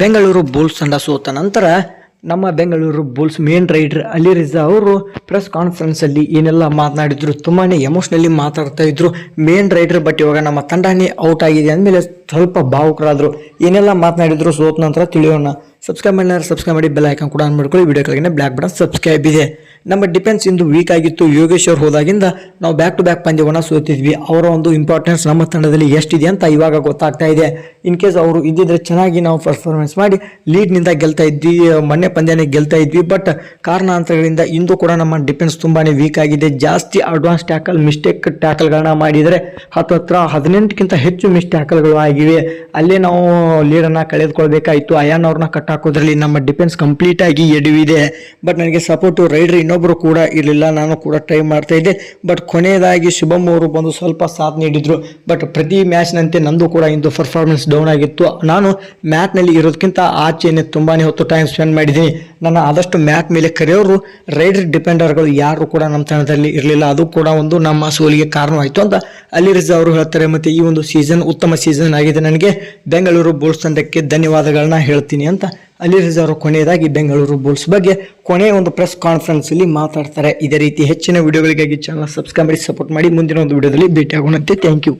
Bengaluru Bulls ತಂಡ ಸೋತ ನಂತರ ನಮ್ಮ Bengaluru Bulls main raider Ali Reza ಅವರು ಪ್ರೆಸ್ ಕಾನ್ಫರೆನ್ಸಲ್ಲಿ ಏನೆಲ್ಲ ಮಾತನಾಡಿದ್ರು ತುಂಬಾ ಎಮೋಷನಲಿ ಮಾತಾಡ್ತಾ ಇದ್ರು. ಮೇನ್ ರೈಡರ್ ಬಟ್ ಇವಾಗ ನಮ್ಮ ತಂಡನೇ ಔಟ್ ಆಗಿದೆ ಅಂದಮೇಲೆ ಸ್ವಲ್ಪ ಭಾವುಕರಾದರು. ಏನೆಲ್ಲ ಮಾತನಾಡಿದ್ರು ಸೋತ ನಂತರ ತಿಳಿಯೋಣ. ಸಬ್ಸ್ಕ್ರೈಬ್ ಮಾಡಿ ಸಬ್ಸ್ಕ್ರೈಬ್ ಮಾಡಿ ಬೆಲ್ ಐಕಾನ್ ಕೂಡ ಆನ್ ಮಾಡ್ಕೊಳ್ಳಿ. ವಿಡಿಯೋ ಕೆಳಗೆ ಬ್ಲಾಕ್ ಬಟನ್ ಸಬ್ಸ್ಕ್ರೈಬ್ ಇದೆ. ನಮ್ಮ ಡಿಫೆನ್ಸ್ ಇಂದು ವೀಕ್ ಆಗಿತ್ತು. ಯೋಗೇಶ್ ಅವ್ರು ಹೋದಾಗಿಂದ ನಾವು ಬ್ಯಾಕ್ ಟು ಬ್ಯಾಕ್ ಪಂದ್ಯವನ್ನು ಸೋತಿದ್ವಿ. ಅವರ ಒಂದು ಇಂಪಾರ್ಟೆನ್ಸ್ ನಮ್ಮ ತಂಡದಲ್ಲಿ ಎಷ್ಟಿದೆ ಅಂತ ಇವಾಗ ಗೊತ್ತಾಗ್ತಾ ಇದೆ. ಇನ್ ಕೇಸ್ ಅವರು ಇದ್ದಿದ್ರೆ ಚೆನ್ನಾಗಿ ನಾವು ಪರ್ಫಾರ್ಮೆನ್ಸ್ ಮಾಡಿ ಲೀಡ್ನಿಂದ ಗೆಲ್ತಾ ಇದ್ವಿ, ಮೊನ್ನೆ ಪಂದ್ಯನೇ ಗೆಲ್ತಾ ಇದ್ವಿ. ಬಟ್ ಕಾರಣಾಂತರಗಳಿಂದ ಇಂದು ಕೂಡ ನಮ್ಮ ಡಿಫೆನ್ಸ್ ತುಂಬಾ ವೀಕ್ ಆಗಿದೆ. ಜಾಸ್ತಿ ಅಡ್ವಾನ್ಸ್ ಟ್ಯಾಕಲ್ ಮಿಸ್ಟೇಕ್ ಟ್ಯಾಕಲ್ಗಳನ್ನ ಮಾಡಿದರೆ ಹತ್ತು ಹತ್ರ ಹದಿನೆಂಟಕ್ಕಿಂತ ಹೆಚ್ಚು ಮಿಸ್ ಟ್ಯಾಕಲ್ಗಳು ಆಗಿವೆ. ಅಲ್ಲೇ ನಾವು ಲೀಡನ್ನು ಕಳೆದುಕೊಳ್ಬೇಕಾಯಿತು. ಅಯಾನ್ ಅವ್ರನ್ನ ಕಟ್ ಹಾಕೋದ್ರಲ್ಲಿ ನಮ್ಮ ಡಿಫೆನ್ಸ್ ಕಂಪ್ಲೀಟ್ ಆಗಿ ಎಡವಿದೆ. ಬಟ್ ನನಗೆ ಸಪೋರ್ಟು ರೈಡರ್ ಇನ್ನೊಬ್ಬರು ಕೂಡ ಇರಲಿಲ್ಲ. ನಾನು ಕೂಡ ಟ್ರೈ ಮಾಡ್ತಾ ಇದ್ದೆ. ಬಟ್ ಕೊನೆಯದಾಗಿ ಶುಭಮ್ ಅವರು ಬಂದು ಸ್ವಲ್ಪ ಸಾಥ್ ನೀಡಿದ್ರು. ಬಟ್ ಪ್ರತಿ ಮ್ಯಾಚ್ನಂತೆ ನಂದು ಕೂಡ ಇಂದು ಪರ್ಫಾರ್ಮೆನ್ಸ್ ಡೌನ್ ಆಗಿತ್ತು. ನಾನು ಮ್ಯಾಟ್ನಲ್ಲಿ ಇರೋದಕ್ಕಿಂತ ಆಚೆನೆ ತುಂಬಾ ಹೊತ್ತು ಟೈಮ್ ಸ್ಪೆಂಡ್ ಮಾಡಿದ್ದೀನಿ. ನನ್ನ ಆದಷ್ಟು ಮ್ಯಾಟ್ ಮೇಲೆ ಕರೆಯೋರು ರೈಡರ್ ಡಿಪೆಂಡರ್ಗಳು ಯಾರು ಕೂಡ ನಮ್ಮ ತಂಡದಲ್ಲಿ ಇರಲಿಲ್ಲ. ಅದು ಕೂಡ ಒಂದು ನಮ್ಮ ಸೋಲಿಗೆ ಕಾರಣವಾಯಿತು ಅಂತ ಅಲ್ಲಿ ಅವರು ಹೇಳ್ತಾರೆ. ಮತ್ತು ಈ ಒಂದು ಸೀಸನ್ ಉತ್ತಮ ಸೀಸನ್ ಆಗಿದೆ ನನಗೆ. ಬೆಂಗಳೂರು ಬುಲ್ಸ್ ತಂಡಕ್ಕೆ ಧನ್ಯವಾದಗಳನ್ನ ಹೇಳ್ತೀನಿ ಅಂತ ರಿಜಾ ಅವರು ಕೊನೆಯದಾಗಿ ಬೆಂಗಳೂರು ಬುಲ್ಸ್ ಬಗ್ಗೆ ಕೊನೆಯ ಒಂದು ಪ್ರೆಸ್ ಕಾನ್ಫರೆನ್ಸ್ ಅಲ್ಲಿ ಮಾತಾಡ್ತಾರೆ. ಇದೇ ರೀತಿ ಹೆಚ್ಚಿನ ವಿಡಿಯೋಗಳಿಗಾಗಿ ಚಾನಲ್ ಸಬ್ಸ್ಕ್ರೈಬ್ ಮಾಡಿ ಸಪೋರ್ಟ್ ಮಾಡಿ. ಮುಂದಿನ ಒಂದು ವಿಡಿಯೋದಲ್ಲಿ ಭೇಟಿಯಾಗೋಣಂತೆ. Thank you